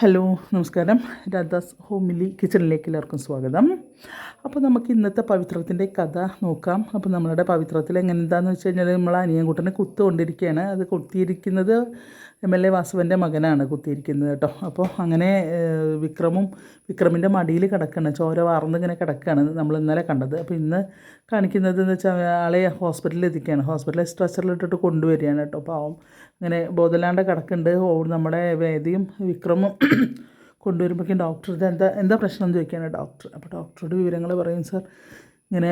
Hello നമസ്കാരം. Radhas homely കിച്ചണിലേക്ക് എല്ലാവർക്കും സ്വാഗതം. അപ്പോൾ നമുക്ക് ഇന്നത്തെ പവിത്രത്തിന്റെ കഥ നോക്കാം. അപ്പോൾ നമ്മളുടെ പവിത്രത്തിൽ എങ്ങനെ എന്താണെന്ന് വെച്ച് കഴിഞ്ഞാൽ നമ്മൾ അനിയൻകുട്ടനെ കുത്തുകൊണ്ടിരിക്കുകയാണ്. അത് കുത്തിയിരിക്കുന്നത് എം എൽ എ വാസുവിന്റെ മകനാണ് കുത്തിയിരിക്കുന്നത് കേട്ടോ. അപ്പോൾ അങ്ങനെ വിക്രമും വിക്രമിന്റെ മടിയിൽ കിടക്കുകയാണ് ചോര വാർന്നിങ്ങനെ കിടക്കുകയാണ് നമ്മൾ ഇന്നലെ കണ്ടത്. അപ്പോൾ ഇന്ന് കാണിക്കുന്നത് എന്ന് വെച്ചാൽ ആളെ ഹോസ്പിറ്റലിൽ എത്തിക്കുകയാണ്. ഹോസ്പിറ്റലിൽ സ്ട്രെച്ചറിലിട്ടിട്ട് കൊണ്ടുവരികയാണ് കേട്ടോ. പാവം. അങ്ങനെ ബോധമില്ലാണ്ട് കിടക്കുന്നുണ്ട്. നമ്മുടെ വേദിയും വിക്രമും കൊണ്ടുവരുമ്പോഴേക്കും ഡോക്ടർ ഇത് എന്താ എന്താ പ്രശ്നം എന്ന് ചോദിക്കുകയാണ് ഡോക്ടർ. അപ്പോൾ ഡോക്ടറുടെ വിവരങ്ങൾ പറയും സാർ ഇങ്ങനെ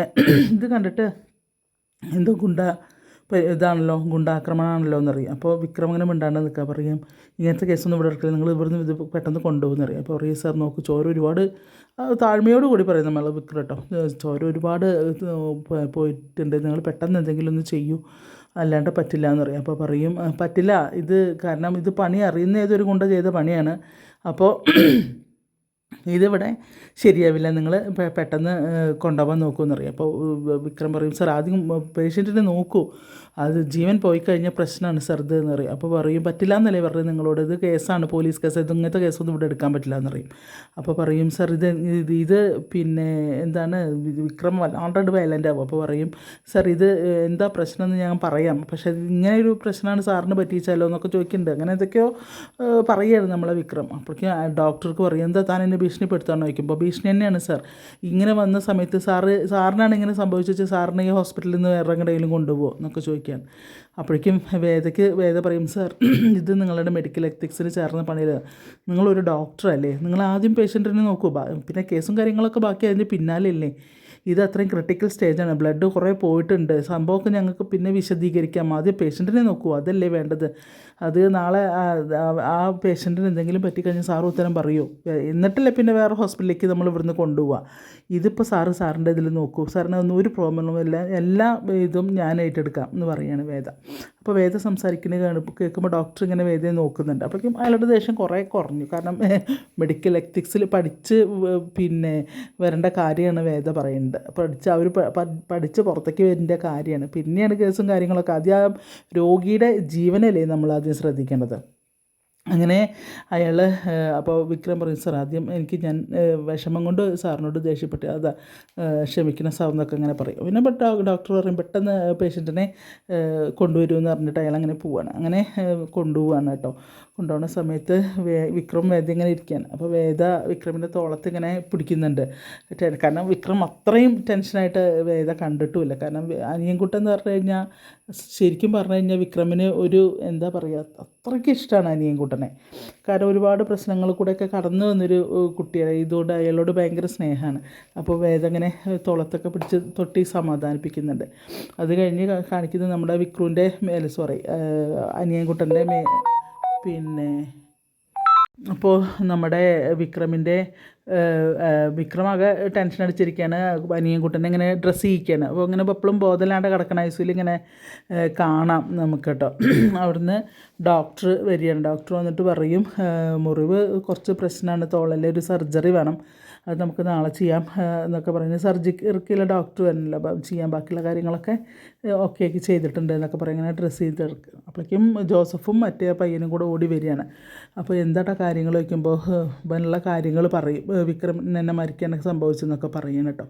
ഇത് കണ്ടിട്ട് എന്തോ ഗുണ്ട ഇതാണല്ലോ ഗുണ്ടാക്രമണമാണല്ലോ എന്നറിയാം. അപ്പോൾ വിക്രം ഇങ്ങനെ മിണ്ടാണ്ട് നിൽക്കുക പറയും ഇങ്ങനത്തെ കേസൊന്നും ഇവിടെ എടുക്കില്ല നിങ്ങൾ ഇവിടുന്ന് ഇത് പെട്ടെന്ന് കൊണ്ടുപോകുന്ന അറിയാം അപ്പോൾ പറയും സാർ നോക്ക് ചോര ഒരുപാട് താഴ്മയോട് കൂടി പറയും നമ്മൾ വിക്രം കേട്ടോ. ചോര ഒരുപാട് പോയിട്ടുണ്ട്. നിങ്ങൾ പെട്ടെന്ന് എന്തെങ്കിലും ഒന്ന് ചെയ്യൂ. അല്ലാണ്ട് പറ്റില്ല എന്ന് പറയും അപ്പോൾ പറയും "ആ, പറ്റില്ല. ഇത് കാരണം ഇത് പണി അറിയുന്ന ഏതൊരു ഗുണ്ട ചെയ്ത പണിയാണ്. അപ്പോൾ ഇതിവിടെ ശരിയാവില്ല. നിങ്ങൾ പെട്ടെന്ന് കൊണ്ടുപോകാൻ നോക്കുമെന്നറിയാം അപ്പോൾ വിക്രം പറയും സാർ ആദ്യം പേഷ്യന്റിനെ നോക്കൂ. അത് ജീവൻ പോയി കഴിഞ്ഞ പ്രശ്നമാണ് സർദ് എന്ന് പറയും. അപ്പോൾ പറയും പറ്റില്ല എന്നല്ലേ പറഞ്ഞത് നിങ്ങളോട്. ഇത് കേസാണ് പോലീസ് കേസ്. ഇത് ഇങ്ങനത്തെ കേസൊന്നും ഇവിടെ എടുക്കാൻ പറ്റില്ല എന്ന് പറയും. അപ്പോൾ പറയും സർ ഇത് ഇത് പിന്നെ എന്താണ് വിക്രം വല്ലാണ്ട് വയലന്റ് ആവും. അപ്പോൾ പറയും സർ ഇത് എന്താ പ്രശ്നം എന്ന് ഞാൻ പറയാം. പക്ഷേ ഇങ്ങനെ ഒരു പ്രശ്നമാണ് സാറിന് പറ്റിച്ചാലോ എന്നൊക്കെ ചോദിക്കുന്നുണ്ട് അങ്ങനെ എന്തൊക്കെയോ പറയുകയാണ് നമ്മളെ വിക്രം അപ്പോഴേക്കും ഡോക്ടർക്ക് പറയും എന്താ താൻ എന്നെ ഭീഷണിപ്പെടുത്താൻ നോക്കുമ്പോൾ ഭീഷണി തന്നെയാണ് സർ. ഇങ്ങനെ വന്ന സമയത്ത് സാറ് സാറിനാണ് ഇങ്ങനെ സംഭവിച്ചു സാറിനെ ഈ ഹോസ്പിറ്റലിൽ നിന്ന് വേറെ എങ്ങടെയെങ്കിലും കൊണ്ടുപോകുമോ എന്നൊക്കെ ചോദിക്കാൻ അപ്പോഴേക്കും വേദയ്ക്ക് വേദ പറയും സാർ ഇത് നിങ്ങളുടെ മെഡിക്കൽ എത്തിക്സിന് ചേർന്ന പണിയില്ല? നിങ്ങളൊരു ഡോക്ടറല്ലേ നിങ്ങൾ ആദ്യം പേഷ്യന്റിനെ നോക്കൂ. പിന്നെ കേസും കാര്യങ്ങളൊക്കെ ബാക്കി അതിന്റെ പിന്നാലെ ഇല്ലേ ഇത് അത്രയും ക്രിട്ടിക്കൽ സ്റ്റേജാണ് ബ്ലഡ് കുറേ പോയിട്ടുണ്ട്. സംഭവമൊക്കെ ഞങ്ങൾക്ക് പിന്നെ വിശദീകരിക്കാം. ആദ്യം പേഷ്യന്റിനെ നോക്കൂ. അതല്ലേ വേണ്ടത്? അത് നാളെ ആ- പേഷ്യന്റിന് എന്തെങ്കിലും പറ്റിക്കഴിഞ്ഞാൽ സാറ് ഉത്തരം പറയൂ. എന്നിട്ടല്ലേ പിന്നെ വേറെ ഹോസ്പിറ്റലിലേക്ക് നമ്മൾ ഇവിടുന്ന് കൊണ്ടുപോവുക ഇതിപ്പോൾ സാറ് സാറിന്റെ ഇതിൽ നോക്കൂ. സാറിന് ഒന്നും ഒരു പ്രോബ്ലവും ഇല്ല. എല്ലാ ഇതും ഞാൻ ഏറ്റെടുക്കാം എന്ന് പറയുകയാണ് വേദ. അപ്പോൾ വേദ സംസാരിക്കുന്നത് കേൾക്കുമ്പോൾ ഡോക്ടർ ഇങ്ങനെ വേദയെ നോക്കുന്നുണ്ട്. അപ്പോഴേക്കും അയാളുടെ ദേഷ്യം കുറേ കുറഞ്ഞു. കാരണം മെഡിക്കൽ എത്തിക്സിൽ പഠിച്ച് പിന്നെ വരേണ്ട കാര്യമാണ് വേദ പറയുന്നത്. പഠിച്ച് അവർ പഠിച്ച് പുറത്തേക്ക് വരേണ്ട കാര്യമാണ്. പിന്നെയാണ് കേസും കാര്യങ്ങളൊക്കെ. ആദ്യം ആ രോഗിയുടെ ജീവനല്ലേ നമ്മൾ ആദ്യം ശ്രദ്ധിക്കേണ്ടത്. അങ്ങനെ അയാൾ അപ്പോൾ വിക്രം പറയും സാർ ആദ്യം എനിക്ക് ഞാൻ വിഷമം കൊണ്ട് സാറിനോട് ദേഷ്യപ്പെട്ട് അതാ ക്ഷമിക്കണം സാർ എന്നൊക്കെ അങ്ങനെ പറയും. പിന്നെ ബട്ട് ഡോക്ടർ പറയും പെട്ടെന്ന് പേഷ്യന്റിനെ കൊണ്ടുവരുമെന്ന് പറഞ്ഞിട്ട് അയാൾ അങ്ങനെ പോവാണ്. അങ്ങനെ കൊണ്ടുപോവാണ് കേട്ടോ. കൊണ്ടുപോകുന്ന സമയത്ത് വേ വിക്രം വേദ ഇങ്ങനെ ഇരിക്കുകയാണ്. അപ്പോൾ വേദ വിക്രമിന്റെ തോളത്ത് ഇങ്ങനെ പിടിക്കുന്നുണ്ട്. കാരണം വിക്രം അത്രയും ടെൻഷനായിട്ട് വേദ കണ്ടിട്ടുമില്ല. കാരണം അനിയൻകുട്ടെന്ന് അനിയൻകുട്ടൻ പറഞ്ഞു കഴിഞ്ഞാൽ ശരിക്കും പറഞ്ഞു കഴിഞ്ഞാൽ വിക്രമിന് ഒരു എന്താ പറയുക അത്രയ്ക്ക് ഇഷ്ടമാണ് അനിയൻകുട്ടനെ കാരണം ഒരുപാട് പ്രശ്നങ്ങൾ കൂടെയൊക്കെ കടന്നു വന്നൊരു കുട്ടിയായി ഇതുകൊണ്ട് അയാളോട് ഭയങ്കര സ്നേഹമാണ്. അപ്പോൾ വേദങ്ങനെ തോളത്തൊക്കെ പിടിച്ച് തൊട്ടി സമാധാനിപ്പിക്കുന്നുണ്ട്. അത് കഴിഞ്ഞ് കാണിക്കുന്നത് നമ്മുടെ വിക്രുവിന്റെ സോറി അനിയൻകുട്ടന്റെ മേ പിന്നെ അപ്പോൾ നമ്മുടെ വിക്രമിന്റെ വിക്രമാകെ ടെൻഷൻ അടിച്ചിരിക്കുകയാണ് അനിയൻകുട്ടനെ ഇങ്ങനെ ഡ്രസ്സ് ചെയ്യിക്കുകയാണ് അപ്പോൾ ഇങ്ങനെ എപ്പോഴും ബോധമില്ലാണ്ട് കിടക്കണ ഐസിയിൽ ഇങ്ങനെ കാണാം നമുക്ക് കേട്ടോ. അവിടുന്ന് ഡോക്ടർ വരികയാണ്. ഡോക്ടർ വന്നിട്ട് പറയും മുറിവ് കുറച്ച് പ്രശ്നമാണ്. തോളല്ലേ ഒരു സർജറി വേണം. അത് നമുക്ക് നാളെ ചെയ്യാം എന്നൊക്കെ പറയുന്നത്. സർജിക്കലുള്ള ഡോക്ടർ തന്നെയല്ലോ അപ്പം ചെയ്യാൻ ബാക്കിയുള്ള കാര്യങ്ങളൊക്കെ ഓക്കെ ആക്കി ചെയ്തിട്ടുണ്ട് എന്നൊക്കെ പറയും. ഇങ്ങനെ ഡ്രസ്സ് ചെയ്ത് അപ്പോഴേക്കും ജോസഫും മറ്റേ പയ്യനും കൂടെ ഓടി വരികയാണ്. അപ്പോൾ എന്താട്ടാ കാര്യങ്ങൾ വയ്ക്കുമ്പോൾ ഇവനുള്ള കാര്യങ്ങൾ പറയും. വിക്രം എന്നെ മരിക്കാനൊക്കെ സംഭവിച്ചെന്നൊക്കെ പറയണം കേട്ടോ.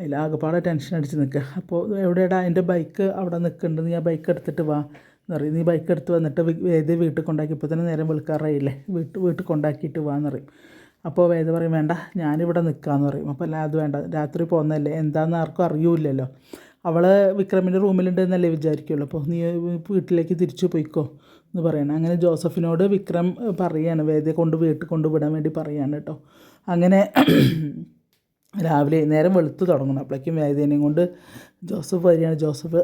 അതിലാകെപ്പാടെ ടെൻഷൻ അടിച്ച് നിൽക്കുക അപ്പോൾ എവിടെയാടാ എന്റെ ബൈക്ക് അവിടെ നിൽക്കുന്നുണ്ട്. നീ ആ ബൈക്ക് എടുത്തിട്ട് വാ. എന്ന് പറയും. നീ ബൈക്ക് എടുത്ത് വന്നിട്ട് ഏത് വീട്ടിൽ കൊണ്ടാക്കി? ഇപ്പോൾ തന്നെ നേരം വിളിക്കാറായില്ലേ. വീട്ടിൽ വീട്ടിൽ കൊണ്ടാക്കിയിട്ട് വാന്ന് പറയും. അപ്പോൾ വേദ പറയും വേണ്ട ഞാനിവിടെ നിൽക്കാമെന്ന് പറയും. അപ്പോൾ അല്ല അത് വേണ്ട രാത്രി പോകുന്നതല്ലേ എന്താണെന്ന് ആർക്കും അറിയൂലല്ലോ അവൾ വിക്രമിന്റെ റൂമിലുണ്ട് എന്നല്ലേ വിചാരിക്കുള്ളൂ. അപ്പോൾ നീ വീട്ടിലേക്ക് തിരിച്ചു പോയിക്കോ എന്ന് പറയണം. അങ്ങനെ ജോസഫിനോട് വിക്രം പറയാണ് വേദയെ കൊണ്ട് വീട്ടിൽ കൊണ്ടുവിടാൻ വേണ്ടി പറയാണ് കേട്ടോ. അങ്ങനെ രാവിലെ നേരം വെളുത്ത് തുടങ്ങണം അപ്പോഴേക്കും വേദേനെയും കൊണ്ട് ജോസഫ് വരികയാണ്. ജോസഫ്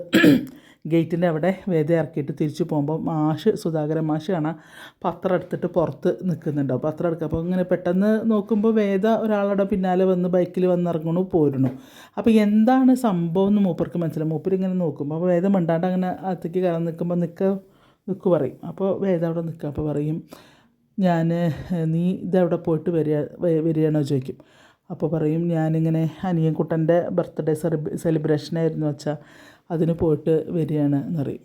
ഗേറ്റിന്റെ അവിടെ വേദ ഇറക്കിയിട്ട് തിരിച്ചു പോകുമ്പോൾ മാഷ് സുധാകരൻ മാഷ് കാണാം പത്രം എടുത്തിട്ട് പുറത്ത് നിൽക്കുന്നുണ്ടാവും പത്രം എടുക്കുക. അപ്പോൾ ഇങ്ങനെ പെട്ടെന്ന് നോക്കുമ്പോൾ വേദ ഒരാളുടെ പിന്നാലെ വന്ന് ബൈക്കിൽ വന്നിറങ്ങണു പോരുന്നു. അപ്പോൾ എന്താണ് സംഭവം എന്ന് മൂപ്പർക്ക് മനസ്സിലാവും മൂപ്പർ ഇങ്ങനെ നോക്കുമ്പോൾ അപ്പോൾ വേദ മിണ്ടാണ്ട് അങ്ങനെ അകത്തേക്ക് കയറാൻ നിൽക്കുമ്പോൾ നിൽക്കുക നിൽക്കു പറയും. അപ്പോൾ വേദ അവിടെ നിൽക്കുക. അപ്പോൾ പറയും ഞാൻ നീ ഇതവിടെ പോയിട്ട് വരിക വരികയാണോ? ചോദിക്കും. അപ്പോൾ പറയും ഞാനിങ്ങനെ അനിയൻകുട്ടന്റെ ബർത്ത്ഡേ സെലിബ്രേഷനായിരുന്നു വെച്ചാൽ അതിന് പോയിട്ട് വരികയാണ് എന്നറിയും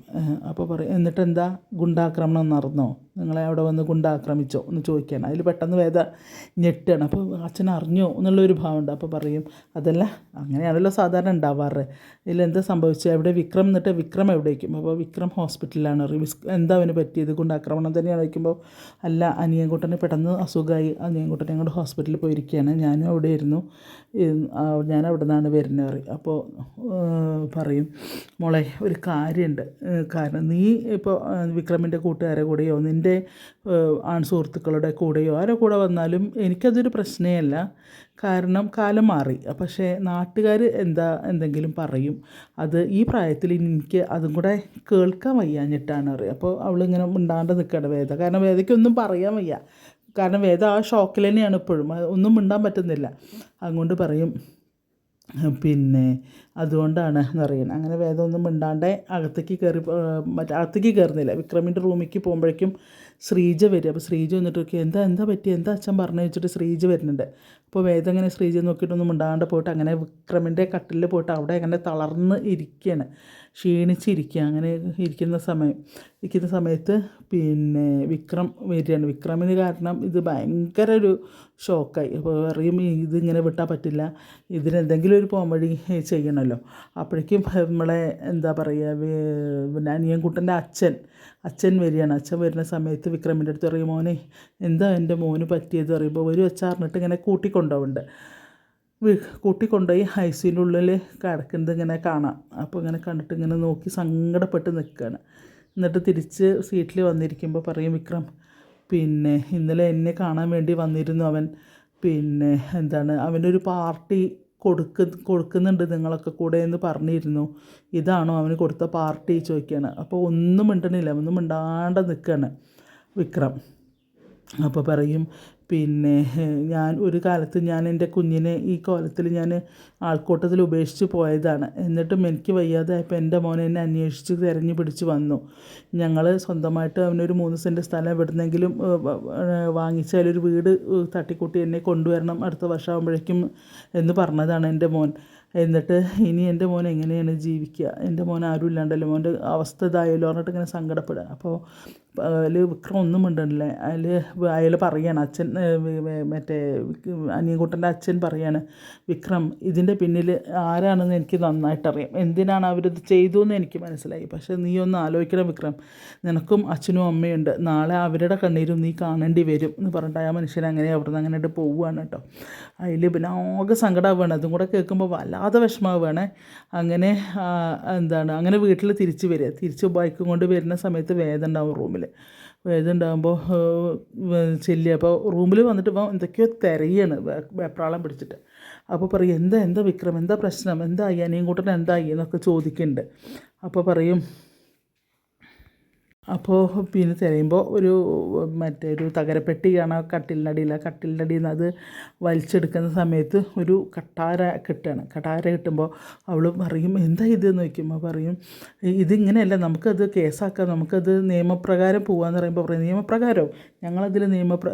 അപ്പോൾ പറയും എന്നിട്ട് എന്താ ഗുണ്ടാക്രമണം നടന്നോ? നിങ്ങളെ അവിടെ വന്ന് ഗുണ്ടാക്രമിച്ചോ എന്ന് ചോദിക്കുകയാണ് അതിൽ പെട്ടെന്ന് വേദ ഞെട്ടുകയാണ് അപ്പോൾ അച്ഛൻ അറിഞ്ഞോ എന്നുള്ളൊരു ഭാവമുണ്ട്. അപ്പോൾ പറയും അതല്ല അങ്ങനെയാണല്ലോ സാധാരണ ഉണ്ടാവാറ്. ഇതിലെന്താ സംഭവിച്ചത്? എവിടെ വിക്രം എന്നിട്ട് വിക്രം എവിടേക്കും? അപ്പോൾ വിക്രം ഹോസ്പിറ്റലിലാണ്. എന്താ അവന് പറ്റിയത്? ഗുണ്ടാക്രമണം തന്നെയാണ് വയ്ക്കുമ്പോൾ അല്ല അനിയൻകുട്ടനെ പെട്ടെന്ന് അസുഖമായി. അനിയൻകുട്ടനെ അങ്ങോട്ട് ഹോസ്പിറ്റലിൽ പോയിരിക്കുകയാണ്. ഞാനും അവിടെ ഇരുന്നു ഞാൻ അവിടെ നിന്നാണ് വരുന്നത് അപ്പോൾ പറയും മോളെ ഒരു കാര്യമുണ്ട്. കാരണം നീ ഇപ്പോൾ വിക്രമിന്റെ കൂട്ടുകാരെ കൂടെയോ നിന്റെ ആൺ സുഹൃത്തുക്കളുടെ കൂടെയോ ആരോ കൂടെ വന്നാലും എനിക്കതൊരു പ്രശ്നമേ അല്ല കാരണം കാലം മാറി. പക്ഷേ നാട്ടുകാർ എന്താ എന്തെങ്കിലും പറയും. അത് ഈ പ്രായത്തിൽ എനിക്ക് അതും കൂടെ കേൾക്കാൻ വയ്യാഞ്ഞിട്ടാണ് അറിയുക അപ്പോൾ അവളിങ്ങനെ മിണ്ടാണ്ട് നിൽക്കുകയാണ് വേദ. കാരണം വേദയ്ക്കൊന്നും പറയാൻ വയ്യ. കാരണം വേദ ആ ഷോക്കിൽ തന്നെയാണ് ഇപ്പോഴും. ഒന്നും മിണ്ടാൻ പറ്റുന്നില്ല. അതുകൊണ്ട് പറയും പിന്നെ അതുകൊണ്ടാണ് എന്നറിയുന്നത് അങ്ങനെ വേദമൊന്നും മിണ്ടാണ്ട് അകത്തേക്ക് കയറി മറ്റേ അകത്തേക്ക് കയറുന്നില്ല. വിക്രമിന്റെ റൂമിലേക്ക് പോകുമ്പോഴേക്കും ശ്രീജ വരിക അപ്പോൾ ശ്രീജ വന്നിട്ട് എന്താ എന്താ പറ്റി എന്താ അച്ഛൻ പറഞ്ഞു? വെച്ചിട്ട് ശ്രീജ വരുന്നുണ്ട്. അപ്പോൾ വേദം ഇങ്ങനെ ശ്രീജ നോക്കിയിട്ടൊന്നും മിണ്ടാണ്ട് പോയിട്ട് അങ്ങനെ വിക്രമിന്റെ കട്ടിലിൽ പോയിട്ട് അവിടെ അങ്ങനെ തളർന്ന് ഇരിക്കുകയാണ്. ക്ഷീണിച്ചിരിക്കുക അങ്ങനെ ഇരിക്കുന്ന സമയം ഇരിക്കുന്ന സമയത്ത് പിന്നെ വിക്രം വരികയാണ്. വിക്രമിന് കാരണം ഇത് ഭയങ്കര ഒരു ഷോക്കായി. അപ്പോൾ അറിയും ഇതിങ്ങനെ വിട്ടാൽ പറ്റില്ല. ഇതിനെന്തെങ്കിലും ഒരു പോംവഴി ചെയ്യണമല്ലോ അപ്പോഴേക്കും നമ്മളെ എന്താ പറയുക പിന്നെ അനിയൻകുട്ടന്റെ അച്ഛൻ അച്ഛൻ വരികയാണ്. അച്ഛൻ വരുന്ന സമയത്ത് വിക്രമിന്റെ അടുത്ത് പറയും മോനെ എന്താ എന്റെ മോന് പറ്റിയത്? പറയുമ്പോൾ ഒരു വെച്ചാറിഞ്ഞിട്ട് ഇങ്ങനെ കൂട്ടിക്കൊണ്ടുപോകുന്നുണ്ട് കൂട്ടിക്കൊണ്ടുപോയി ഐ സിന്റെ ഉള്ളിൽ കിടക്കുന്നത് ഇങ്ങനെ കാണാം. അപ്പോൾ ഇങ്ങനെ കണ്ടിട്ട് ഇങ്ങനെ നോക്കി സങ്കടപ്പെട്ട് നിൽക്കുകയാണ്. എന്നിട്ട് തിരിച്ച് സീറ്റിൽ വന്നിരിക്കുമ്പോൾ പറയും വിക്രം പിന്നെ ഇന്നലെ എന്നെ കാണാൻ വേണ്ടി വന്നിരുന്നു അവൻ. പിന്നെ എന്താണ് അവനൊരു പാർട്ടി കൊടുക്ക് കൊടുക്കുന്നുണ്ട് നിങ്ങളൊക്കെ കൂടെ എന്ന് പറഞ്ഞിരുന്നു. ഇതാണോ അവന് കൊടുത്ത പാർട്ടി? ചോദിക്കുകയാണ്. അപ്പോൾ ഒന്നും മിണ്ടണില്ല. ഒന്നും മിണ്ടാണ്ട് നിൽക്കുകയാണ് വിക്രം. അപ്പോൾ പറയും പിന്നെ ഞാൻ ഒരു കാലത്ത് ഞാൻ എന്റെ കുഞ്ഞിനെ ഈ കോലത്തിൽ ഞാൻ ആൾക്കൂട്ടത്തിൽ ഉപേക്ഷിച്ച് പോയതാണ്. എന്നിട്ടും എനിക്ക് വയ്യാതായപ്പോൾ എന്റെ മോനെ എന്നെ അന്വേഷിച്ച് തിരഞ്ഞു പിടിച്ച് വന്നു. ഞങ്ങൾ സ്വന്തമായിട്ട് അവനൊരു മൂന്ന് സെന്റ് സ്ഥലം എവിടുന്നെങ്കിലും വാങ്ങിച്ചാലൊരു വീട് തട്ടിക്കൂട്ടി എന്നെ കൊണ്ടുവരണം അടുത്ത വർഷമാകുമ്പോഴേക്കും എന്ന് പറഞ്ഞതാണ് എന്റെ മോൻ. എന്നിട്ട് ഇനി എന്റെ മോൻ എങ്ങനെയാണ് ജീവിക്കുക? എന്റെ മോൻ ആരും ഇല്ലാണ്ടല്ലോ മോന്റെ അവസ്ഥ ഇതായല്ലോ പറഞ്ഞിട്ട് ഇങ്ങനെ സങ്കടപ്പെടുക. അപ്പോൾ അതിൽ വിക്രം ഒന്നും മിണ്ടണില്ല. അതിൽ അയാൾ പറയാണ് അച്ഛൻ മറ്റേ അനിയൻകുട്ടന്റെ അച്ഛൻ പറയാണ് വിക്രം ഇതിന്റെ പിന്നിൽ ആരാണെന്ന് എനിക്ക് നന്നായിട്ടറിയാം. എന്തിനാണ് അവരിത് ചെയ്തു എന്ന് എനിക്ക് മനസ്സിലായി. പക്ഷേ നീ ഒന്ന് ആലോചിക്കണം വിക്രം. നിനക്കും അച്ഛനും അമ്മയുണ്ട്. നാളെ അവരുടെ കണ്ണീരും നീ കാണേണ്ടി വരും. എന്ന് പറഞ്ഞിട്ട് ആ മനുഷ്യൻ അങ്ങനെ അവിടെ നിന്ന് അങ്ങനെ പോവുകയാണ് കേട്ടോ. അതിൽ പിന്നെ ആകെ സങ്കടമാവുകയാണ് അതും കൂടെ കേൾക്കുമ്പോൾ വല്ലാതെ വിഷമാവുകയാണ് അങ്ങനെ എന്താണ് അങ്ങനെ വീട്ടിൽ തിരിച്ച് വരിക. തിരിച്ച് ബൈക്കും കൊണ്ട് വരുന്ന സമയത്ത് വേദന ഉണ്ടാവും റൂമിൽ വേദന ഉണ്ടാകുമ്പോൾ ചെല്ലി. അപ്പോൾ റൂമിൽ വന്നിട്ട് ഇപ്പോൾ എന്തൊക്കെയോ തിരയാണ് വെപ്രാളം പിടിച്ചിട്ട്. അപ്പോൾ പറയും എന്താ എന്താ വിക്രം? എന്താ പ്രശ്നം? എന്തായി? അനിയും കൂട്ടൻ എന്തായി? എന്നൊക്കെ ചോദിക്കുന്നുണ്ട് അപ്പോൾ പറയും അപ്പോൾ പിന്നെ തിരയുമ്പോൾ ഒരു മറ്റേ ഒരു തകരപ്പെട്ടി കാണാം കട്ടിലിന്റെ അടിയിൽ ആ കട്ടിലിന്റെ അടിയിൽ നിന്ന് അത് വലിച്ചെടുക്കുന്ന സമയത്ത് ഒരു കട്ടാര കിട്ടുകയാണ് കട്ടാര കിട്ടുമ്പോൾ അവൾ പറയും എന്താ ഇത്? എന്ന് ചോദിക്കുമ്പോൾ പറയും ഇതിങ്ങനെയല്ല നമുക്കത് കേസാക്കാം. നമുക്കത് നിയമപ്രകാരം പോകാമെന്ന് പറയുമ്പോൾ പറയും നിയമപ്രകാരം? ഞങ്ങളതിൽ നിയമപ്ര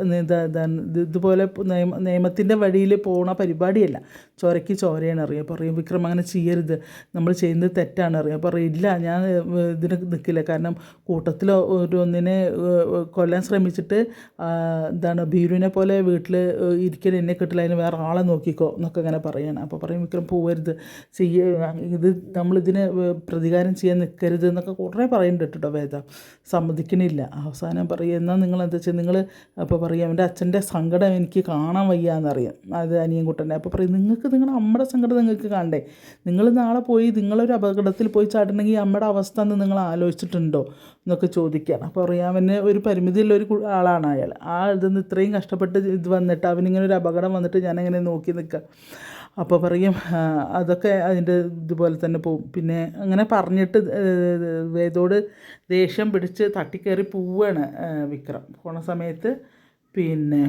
ഇതുപോലെ നിയമ നിയമത്തിന്റെ വഴിയിൽ പോണ പരിപാടിയല്ല. ചോരയ്ക്ക് ചോരയാണ് അറിയുക പറയും വിക്രം അങ്ങനെ ചെയ്യരുത്. നമ്മൾ ചെയ്യുന്നത് തെറ്റാണ് അറിയുക പറയും ഇല്ല ഞാൻ ഇതിന് നിൽക്കില്ല കാരണം കൂട്ടത്തിൽ കൂട്ടത്തിൽ ഒരു ഒന്നിനെ കൊല്ലാൻ ശ്രമിച്ചിട്ട് എന്താണ് ഭീരുവിനെ പോലെ വീട്ടിൽ ഇരിക്കാൻ എന്നെ കിട്ടില്ല അതിന് വേറെ ആളെ നോക്കിക്കോ എന്നൊക്കെ അങ്ങനെ പറയാണ്. അപ്പോൾ പറയും വിക്രം പോവരുത്. ചെയ്യ ഇത് നമ്മളിതിന് പ്രതികാരം ചെയ്യാൻ നിൽക്കരുത് എന്നൊക്കെ കുറേ പറയുന്നുണ്ട് കേട്ടോ വേദ. സമ്മതിക്കണില്ല. അവസാനം പറയും എന്നാൽ നിങ്ങൾ എന്താ വെച്ചാൽ നിങ്ങൾ അപ്പോൾ പറയും എന്റെ അച്ഛന്റെ സങ്കടം എനിക്ക് കാണാൻ വയ്യ എന്നറിയാം അത് അനിയൻകുട്ടന്റെ അപ്പോൾ പറയും നിങ്ങൾക്ക് നിങ്ങളുടെ അമ്മയുടെ സങ്കടം നിങ്ങൾക്ക് കാണണ്ടേ? നിങ്ങൾ നാളെ പോയി നിങ്ങളൊരു അപകടത്തിൽ പോയി ചാടണമെങ്കിൽ അമ്മയുടെ അവസ്ഥ എന്ന് നിങ്ങൾ ആലോചിച്ചിട്ടുണ്ടോ? എന്നൊക്കെ ചോദിക്കുകയാണ്. അപ്പോൾ അറിയാമന് ഒരു പരിമിതിയുള്ള ഒരു ആളാണ് അയാൾ. ആ ഇതിന്ന് ഇത്രയും കഷ്ടപ്പെട്ട് ഇത് വന്നിട്ട് അവനിങ്ങനെ ഒരു അപകടം വന്നിട്ട് ഞാനങ്ങനെ നോക്കി നിൽക്കുക. അപ്പോൾ പറയും അതൊക്കെ അതിന്റെ ഇതുപോലെ തന്നെ പോവും. പിന്നെ അങ്ങനെ പറഞ്ഞിട്ട് വേദോട് ദേഷ്യം പിടിച്ച് തട്ടിക്കയറി പോവുകയാണ് വിക്രം. പോണ സമയത്ത് പിന്നെ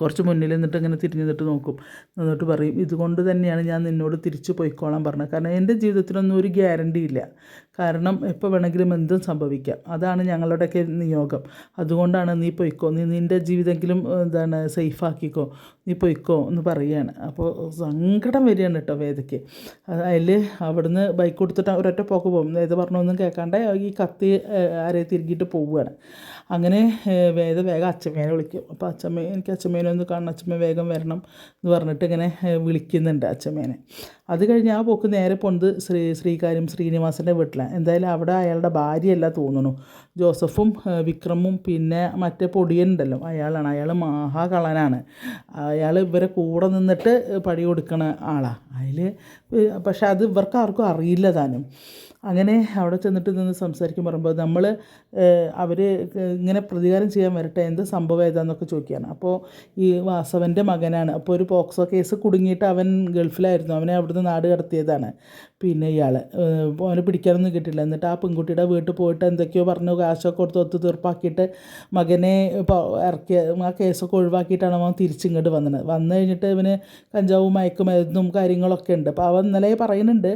കുറച്ച് മുന്നിൽ നിന്നിട്ട് ഇങ്ങനെ തിരിഞ്ഞ് നിന്നിട്ട് നോക്കും. എന്നിട്ട് പറയും ഇതുകൊണ്ട് തന്നെയാണ് ഞാൻ നിന്നോട് തിരിച്ചു പോയിക്കോളാൻ പറഞ്ഞത്. കാരണം എന്റെ ജീവിതത്തിനൊന്നും ഒരു ഗ്യാരണ്ടി ഇല്ല. കാരണം എപ്പോൾ വേണമെങ്കിലും എന്തും സംഭവിക്കാം. അതാണ് ഞങ്ങളുടെയൊക്കെ നിയോഗം. അതുകൊണ്ടാണ് നീ പൊയ്ക്കോ. നീ നിന്റെ ജീവിതമെങ്കിലും എന്താണ് സേഫാക്കിക്കോ നീ പൊയ്ക്കോ എന്ന് പറയുകയാണ്. അപ്പോൾ സങ്കടം വരികയാണ് കേട്ടോ വേദയ്ക്ക്. അതിൽ അവിടുന്ന് ബൈക്ക് കൊടുത്തിട്ട് ഒരൊറ്റ പോക്ക് പോകും. വേദ പറഞ്ഞൊന്നും കേൾക്കാണ്ട് ഈ കത്തി ആരെ തിരികിയിട്ട് പോവുകയാണ്. അങ്ങനെ വേദ വേഗം അച്ഛമ്മേനെ വിളിക്കും. അപ്പോൾ അച്ഛമ്മ എനിക്ക് അച്ഛമ്മേനെ ഒന്ന് കാണണം. അച്ഛമ്മ വേഗം വരണം എന്ന് പറഞ്ഞിട്ട് ഇങ്ങനെ വിളിക്കുന്നുണ്ട് അച്ഛമ്മേനെ. അത് കഴിഞ്ഞ് ആ പോക്ക് നേരെ പോണത് ശ്രീ ശ്രീകാര്യം ശ്രീനിവാസന്റെ വീട്ടിലാണ് എന്തായാലും അവിടെ അയാളുടെ ഭാര്യയല്ല തോന്നുന്നു. ജോസഫും വിക്രമും പിന്നെ മറ്റേ പൊടിയനുണ്ടല്ലോ. അയാളാണ്. അയാൾ മഹാകളനാണ് അയാൾ ഇവരെ കൂടെ നിന്നിട്ട് പടി കൊടുക്കണ ആളാണ് അതിൽ പക്ഷെ അത് ഇവർക്ക് ആർക്കും അറിയില്ല താനും. അങ്ങനെ അവിടെ ചെന്നിട്ട് നിന്ന് സംസാരിക്കാൻ പറയുമ്പോൾ നമ്മൾ അവർ ഇങ്ങനെ പ്രതികാരം ചെയ്യാൻ വരട്ടെ എന്ത് സംഭവം ഏതാന്നൊക്കെ ചോദിക്കുകയാണ്. അപ്പോൾ ഈ വാസവന്റെ മകനാണ്. അപ്പോൾ ഒരു പോക്സോ കേസ് കുടുങ്ങിയിട്ട് അവൻ ഗൾഫിലായിരുന്നു. അവനെ അവിടുന്ന് നാട് കടത്തിയതാണ്. പിന്നെ ഇയാൾ അവനെ പിടിക്കാനൊന്നും കിട്ടില്ല എന്നിട്ട് ആ പെൺകുട്ടിയുടെ വീട്ടിൽ പോയിട്ട് എന്തൊക്കെയോ പറഞ്ഞു കാശൊക്കെ കൊടുത്ത് ഒത്തു തീർപ്പാക്കിയിട്ട് മകനെ ഇറക്കിയ ആ കേസൊക്കെ ഒഴിവാക്കിയിട്ടാണ് അവൻ തിരിച്ചിങ്ങോട്ട് വന്നത്. വന്നു കഴിഞ്ഞിട്ട് ഇവന് കഞ്ചാവും മയക്കുമരുന്നും കാര്യങ്ങളൊക്കെ ഉണ്ട്. അപ്പോൾ അവൻ ഇന്നലെ പറയുന്നുണ്ട്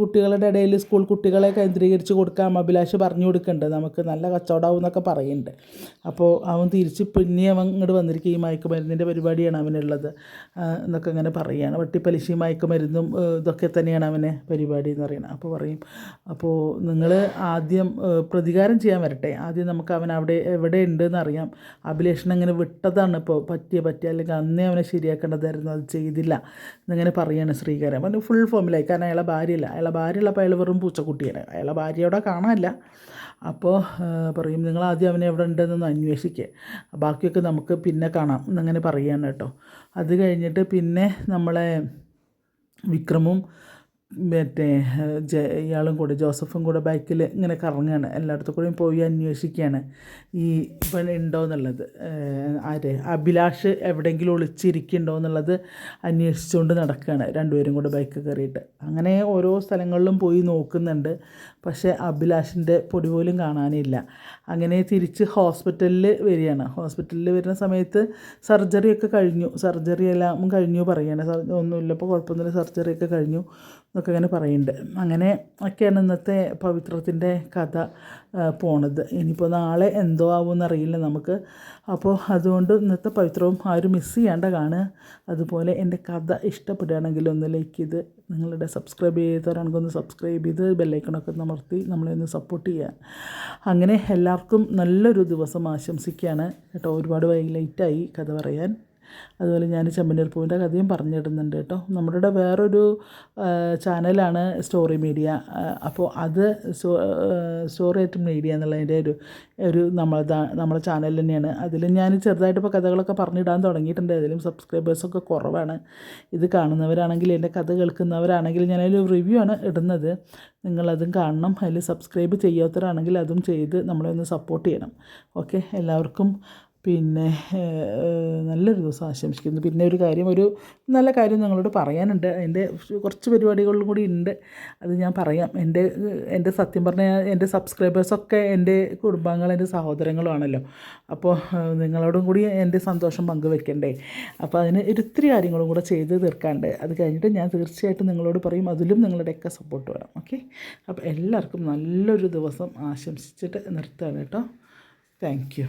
കുട്ടികളുടെ ഇടയിൽ സ്കൂൾ കുട്ടികളെ കേന്ദ്രീകരിച്ച് കൊടുക്കാം അഭിലാഷ് പറഞ്ഞു കൊടുക്കുന്നുണ്ട് നമുക്ക് നല്ല കച്ചവടമാവും എന്നൊക്കെ പറയുന്നുണ്ട്. അപ്പോൾ അവൻ തിരിച്ച് പിന്നെ അവൻ ഇങ്ങോട്ട് വന്നിരിക്കും. ഈ മയക്കുമരുന്നിന്റെ പരിപാടിയാണ് അവനുള്ളത്. എന്നൊക്കെ ഇങ്ങനെ പറയുകയാണ് വട്ടിപ്പലിശി മയക്കുമരുന്നും ഇതൊക്കെ തന്നെയാണ് അവനെ പരിപാടി എന്ന് പറയുന്നത്. അപ്പോൾ പറയും അപ്പോൾ നിങ്ങൾ ആദ്യം പ്രതികാരം ചെയ്യാൻ വരട്ടെ. ആദ്യം നമുക്ക് അവൻ അവിടെ എവിടെ ഉണ്ട് അറിയാം. അഭിലേഷൻ അങ്ങനെ വിട്ടതാണ് ഇപ്പോൾ പറ്റിയ പറ്റിയ. അല്ലെങ്കിൽ അന്നേ അവനെ ശരിയാക്കേണ്ടതായിരുന്നു. അത് ചെയ്തില്ല. എന്നിങ്ങനെ പറയുകയാണ് ശ്രീകരൻ അവന് ഫുൾ ഫോമിലായി കാരണം അയാളെ ഭാര്യയില്ല. അയാളെ ഭാര്യയുള്ളപ്പോൾ അയാൾ വെറും പൂച്ചക്കുട്ടിയാണ് അയാളെ അവിടെ കാണാനില്ല. അപ്പോൾ പറയും നിങ്ങൾ ആദ്യം അവനെ എവിടെ ഉണ്ടെന്നൊന്ന് അന്വേഷിക്കുക ബാക്കിയൊക്കെ നമുക്ക് പിന്നെ കാണാം എന്നങ്ങനെ പറയുകയാണ് കേട്ടോ. അത് കഴിഞ്ഞിട്ട് പിന്നെ നമ്മളെ വിക്രമും മറ്റേ ജ ഇയാളും കൂടെ ജോസഫും കൂടെ ബൈക്കിൽ ഇങ്ങനെ കറങ്ങുകയാണ് എല്ലായിടത്തും കൂടെയും പോയി അന്വേഷിക്കുകയാണ്. ഈ ഇവൻ ഉണ്ടോ എന്നുള്ളത് ആര്? അഭിലാഷ് എവിടെയെങ്കിലും ഒളിച്ചിരിക്കുന്നുണ്ടോ എന്നുള്ളത് അന്വേഷിച്ചുകൊണ്ട് നടക്കുകയാണ്. രണ്ടുപേരും കൂടെ ബൈക്ക് കയറിയിട്ട്. അങ്ങനെ ഓരോ സ്ഥലങ്ങളിലും പോയി നോക്കുന്നുണ്ട്. പക്ഷേ അഭിലാഷിന്റെ പൊടി പോലും കാണാനില്ല. അങ്ങനെ തിരിച്ച് ഹോസ്പിറ്റലിൽ വരികയാണ്. ഹോസ്പിറ്റലിൽ വരുന്ന സമയത്ത് സർജറിയൊക്കെ കഴിഞ്ഞു. സർജറി എല്ലാം കഴിഞ്ഞു പറയുകയാണ്. ഒന്നുമില്ല. ഇപ്പോൾ കുഴപ്പമൊന്നുമില്ല. സർജറിയൊക്കെ കഴിഞ്ഞു. എന്നൊക്കെ അങ്ങനെ പറയുന്നുണ്ട്. അങ്ങനെ ഒക്കെയാണ് ഇന്നത്തെ പവിത്രത്തിന്റെ കഥ പോണത്. ഇനിയിപ്പോൾ നാളെ എന്തോ ആവുമെന്ന് അറിയില്ല നമുക്ക്. അപ്പോൾ അതുകൊണ്ട് ഇന്നത്തെ പവിത്രവും ആരും മിസ് ചെയ്യാണ്ട കാണുക. അതുപോലെ എന്റെ കഥ ഇഷ്ടപ്പെടുകയാണെങ്കിൽ ഒന്ന് ലൈക്ക് ചെയ്ത് നിങ്ങളുടെ സബ്സ്ക്രൈബ് ചെയ്തവരാണെങ്കിൽ ഒന്ന് സബ്സ്ക്രൈബ് ചെയ്ത് ബെല്ലൈക്കണൊക്കെ അമർത്തി നമ്മളെ ഒന്ന് സപ്പോർട്ട് ചെയ്യുക. അങ്ങനെ എല്ലാവർക്കും നല്ലൊരു ദിവസം ആശംസിക്കുകയാണ്. കേട്ടോ ഒരുപാട് വൈലൈറ്റായി കഥ പറയാൻ. അതുപോലെ ഞാൻ ചെമ്മനീർ പൂവിന്റെ കഥയും പറഞ്ഞിടുന്നുണ്ട് കേട്ടോ. നമ്മുടെ വേറൊരു ചാനലാണ് സ്റ്റോറി മീഡിയ അപ്പോൾ അത് സ്റ്റോറി ഐറ്റം മീഡിയ എന്നുള്ളതിന്റെ ഒരു ഒരു നമ്മളതാ നമ്മളെ ചാനൽ തന്നെയാണ്. അതിൽ ഞാൻ ചെറുതായിട്ട് ഇപ്പോൾ കഥകളൊക്കെ പറഞ്ഞിടാൻ തുടങ്ങിയിട്ടുണ്ട്. അതിലും സബ്സ്ക്രൈബേഴ്സൊക്കെ കുറവാണ്. ഇത് കാണുന്നവരാണെങ്കിൽ എന്റെ കഥ കേൾക്കുന്നവരാണെങ്കിൽ ഞാനതിൽ റിവ്യൂ ആണ് ഇടുന്നത്. നിങ്ങളതും കാണണം. അതിൽ സബ്സ്ക്രൈബ് ചെയ്യാത്തവരാണെങ്കിൽ അതും ചെയ്ത് നമ്മളെ ഒന്ന് സപ്പോർട്ട് ചെയ്യണം. ഓക്കെ എല്ലാവർക്കും പിന്നെ നല്ലൊരു ദിവസം ആശംസിക്കുന്നു. പിന്നെ ഒരു കാര്യം ഒരു നല്ല കാര്യം നിങ്ങളോട് പറയാനുണ്ട്. എന്റെ കുറച്ച് പരിപാടികളിലും കൂടി ഉണ്ട്. അത് ഞാൻ പറയാം. എന്റെ എന്റെ സത്യം പറഞ്ഞാൽ എന്റെ സബ്സ്ക്രൈബേഴ്സൊക്കെ എന്റെ കുടുംബാംഗങ്ങൾ എന്റെ സഹോദരങ്ങളുമാണല്ലോ അപ്പോൾ നിങ്ങളോടും കൂടി എന്റെ സന്തോഷം പങ്കുവെക്കണ്ടേ. അപ്പോൾ അതിന് ഒരിത്തിരി കാര്യങ്ങളും കൂടെ ചെയ്ത് തീർക്കാണ്ട്. അത് കഴിഞ്ഞിട്ട് ഞാൻ തീർച്ചയായിട്ടും നിങ്ങളോട് പറയും. അതിലും നിങ്ങളുടെയൊക്കെ സപ്പോർട്ട് വേണം. ഓക്കെ അപ്പോൾ എല്ലാവർക്കും നല്ലൊരു ദിവസം ആശംസിച്ചിട്ട് നിർത്തുകയാണ് കേട്ടോ. താങ്ക്